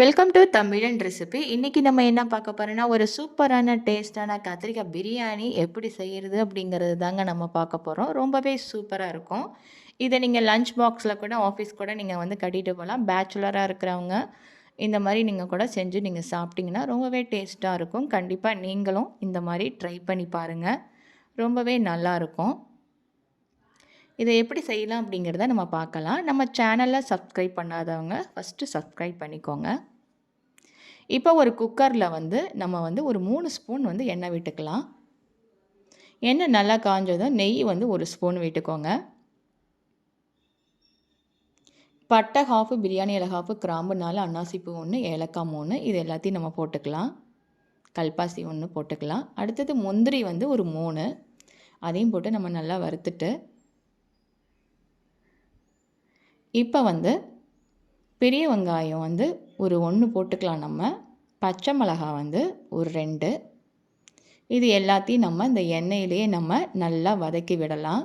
Welcome to தமிழன் recipe இன்றைக்கி நம்ம என்ன பார்க்க போகிறோன்னா ஒரு சூப்பரான டேஸ்டான கத்திரிக்காய் பிரியாணி எப்படி செய்கிறது அப்படிங்கிறது தாங்க நம்ம பார்க்க போகிறோம் ரொம்பவே சூப்பராக இருக்கும். இதை நீங்கள் லஞ்ச் பாக்ஸில் கூட ஆஃபீஸ் கூட நீங்கள் வந்து கட்டிட்டு போகலாம் பேச்சுலராக இருக்கிறவங்க இந்த மாதிரி நீங்கள் கூட செஞ்சு நீங்கள் சாப்பிட்டிங்கன்னா ரொம்பவே டேஸ்ட்டாக இருக்கும். கண்டிப்பாக நீங்களும் இந்த மாதிரி ட்ரை பண்ணி பாருங்கள் ரொம்பவே நல்லாயிருக்கும் இதை எப்படி செய்யலாம் அப்படிங்கிறத நம்ம பார்க்கலாம். நம்ம சேனலில் சப்ஸ்கிரைப் பண்ணாதவங்க ஃபஸ்ட்டு சப்ஸ்கிரைப் பண்ணிக்கோங்க. இப்போ ஒரு குக்கரில் வந்து நம்ம வந்து ஒரு மூணு ஸ்பூன் வந்து எண்ணெய் விட்டுக்கலாம். எண்ணெய் நல்லா காஞ்சதும் நெய் வந்து ஒரு ஸ்பூன் விட்டுக்கோங்க. பட்டை ஹாஃபு பிரியாணி இலை ஹாஃபு கிராம்பு நாலு அன்னாசிப்பூ ஒன்று ஏலக்காய் மூணு இது எல்லாத்தையும் நம்ம போட்டுக்கலாம். கல்பாசி ஒன்று போட்டுக்கலாம். அடுத்தது முந்திரி வந்து ஒரு மூணு. அதையும் போட்டு நம்ம நல்லா வறுத்துட்டு இப்போ வந்து பெரிய வெங்காயம் வந்து ஒரு ஒன்று போட்டுக்கலாம். நம்ம பச்சை மிளகா வந்து ஒரு ரெண்டு. இது எல்லாத்தையும் நம்ம இந்த எண்ணெயிலேயே நம்ம நல்லா வதக்கி விடலாம்.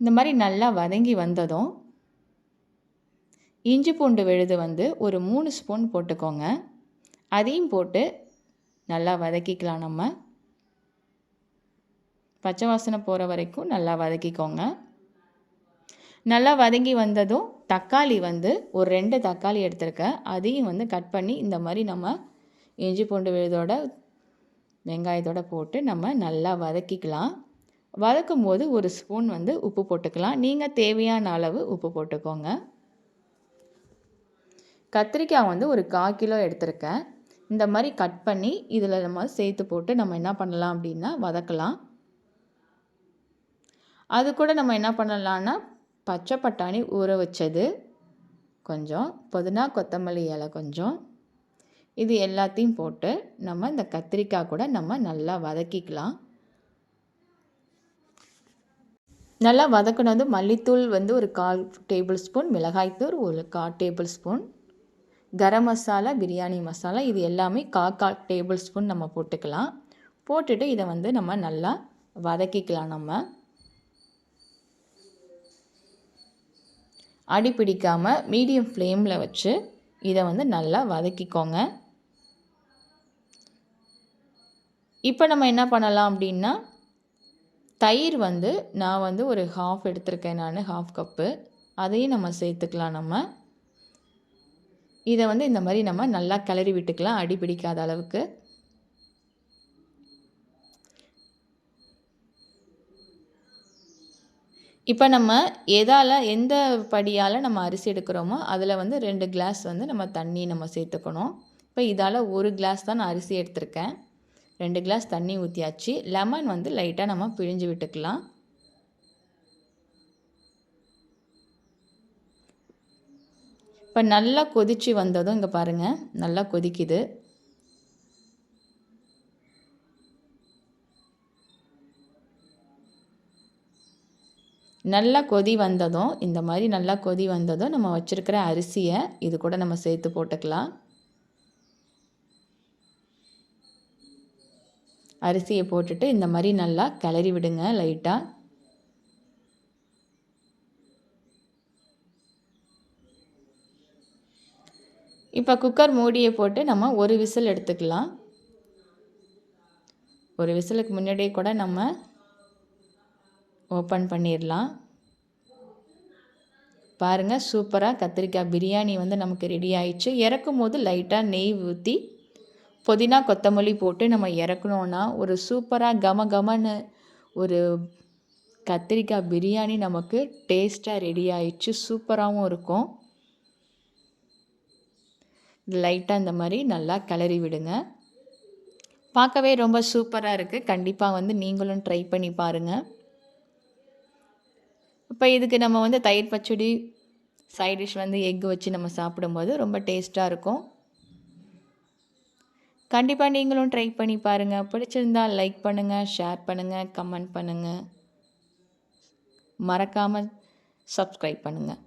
இந்த மாதிரி நல்லா வதங்கி வந்ததும் இஞ்சி பூண்டு விழுது வந்து ஒரு மூணு ஸ்பூன் போட்டுக்கோங்க. அதையும் போட்டு நல்லா வதக்கிக்கலாம். நம்ம பச்சை வாசனை போகிற வரைக்கும் நல்லா வதக்கிக்கோங்க. நல்லா வதங்கி வந்ததும் தக்காளி வந்து ஒரு ரெண்டு தக்காளி எடுத்திருக்கேன். அதையும் வந்து கட் பண்ணி இந்த மாதிரி நம்ம இஞ்சி பூண்டு விழுதோட வெங்காயத்தோடு போட்டு நம்ம நல்லா வதக்கிக்கலாம். வதக்கும் போது ஒரு ஸ்பூன் வந்து உப்பு போட்டுக்கலாம். நீங்கள் தேவையான அளவு உப்பு போட்டுக்கோங்க. கத்திரிக்காய் வந்து ஒரு கால் கிலோ எடுத்திருக்கேன். இந்த மாதிரி கட் பண்ணி இதில் நம்ம சேர்த்து போட்டு நம்ம என்ன பண்ணலாம் அப்படின்னா வதக்கலாம். அது கூட நம்ம என்ன பண்ணலான்னா பச்சை பட்டாணி ஊற வச்சது கொஞ்சம் புதினா கொத்தமல்லி இலை கொஞ்சம். இது எல்லாத்தையும் போட்டு நம்ம இந்த கத்திரிக்காய் கூட நம்ம நல்லா வதக்கிக்கலாம். நல்லா வதக்கினது மல்லித்தூள் வந்து ஒரு கால் டேபிள் ஸ்பூன் மிளகாய்த்தூள் ஒரு கால் டேபிள் ஸ்பூன் கரம் மசாலா பிரியாணி மசாலா இது எல்லாமே கா கால் டேபிள் ஸ்பூன் நம்ம போட்டுக்கலாம். போட்டுட்டு இதை வந்து நம்ம நல்லா வதக்கிக்கலாம் நம்ம. அடி பிடிக்காமல் மீடியம் ஃப்ளேமில் வச்சு இதை வந்து நல்லா வதக்கிக்கோங்க. இப்போ நம்ம என்ன பண்ணலாம் அப்படின்னா தயிர் வந்து நான் வந்து ஒரு ஹாஃப் எடுத்திருக்கேன் நான் ஹாஃப் கப்பு அதையும் நம்ம சேர்த்துக்கலாம் நம்ம. இதை வந்து இந்த மாதிரி நம்ம நல்லா கிளறி விட்டுக்கலாம் அடி பிடிக்காத அளவுக்கு. இப்போ நம்ம எதால் எந்த படியால் நம்ம அரிசி எடுக்கிறோமோ அதில் வந்து ரெண்டு கிளாஸ் வந்து நம்ம தண்ணி நம்ம சேர்த்துக்கணும். இப்போ இதால் ஒரு கிளாஸ் தான் நான் அரிசி எடுத்திருக்கேன். ரெண்டு கிளாஸ் தண்ணி ஊற்றியாச்சு லெமன் வந்து லைட்டாக நம்ம பிழிஞ்சு விட்டுக்கலாம். இப்போ நல்லா கொதித்து வந்ததும் இங்கே பாருங்கள் நல்லா கொதிக்குது. நல்லா கொதி வந்ததும் இந்த மாதிரி நல்லா கொதி வந்ததும் நம்ம வச்சுருக்கிற அரிசியை இது கூட நம்ம சேர்த்து போட்டுக்கலாம். அரிசியை போட்டுட்டு இந்த மாதிரி நல்லா கிளறி விடுங்க லைட்டாக இப்போ குக்கர் மூடியை போட்டு நம்ம ஒரு விசில் எடுத்துக்கலாம். ஒரு விசிலுக்கு முன்னாடியே கூட நம்ம ஓப்பன் பண்ணிடலாம். பாருங்கள் சூப்பராக கத்திரிக்காய் பிரியாணி வந்து நமக்கு ரெடி ஆயிடுச்சு. இறக்கும் போது லைட்டாக நெய் ஊற்றி புதினா கொத்தமல்லி போட்டு நம்ம இறக்கணுன்னா ஒரு சூப்பராக கம கமன்னு ஒரு கத்திரிக்காய் பிரியாணி நமக்கு டேஸ்ட்டாக ரெடி ஆயிடுச்சு. சூப்பராகவும் இருக்கும். லைட்டாக இந்த மாதிரி நல்லா கிளறி விடுங்க. பார்க்கவே ரொம்ப சூப்பராக இருக்குது கண்டிப்பாக வந்து நீங்களும் ட்ரை பண்ணி பாருங்கள் இப்போ இதுக்கு நம்ம வந்து தயிர் பச்சடி சைட் டிஷ் வந்து எக் வச்சு நம்ம சாப்பிடும்போது ரொம்ப டேஸ்ட்டாக இருக்கும். கண்டிப்பாக நீங்களும் ட்ரை பண்ணி பாருங்கள் பிடிச்சிருந்தால் லைக் பண்ணுங்கள் ஷேர் பண்ணுங்கள் கமெண்ட் பண்ணுங்கள் மறக்காமல் சப்ஸ்கிரைப் பண்ணுங்கள்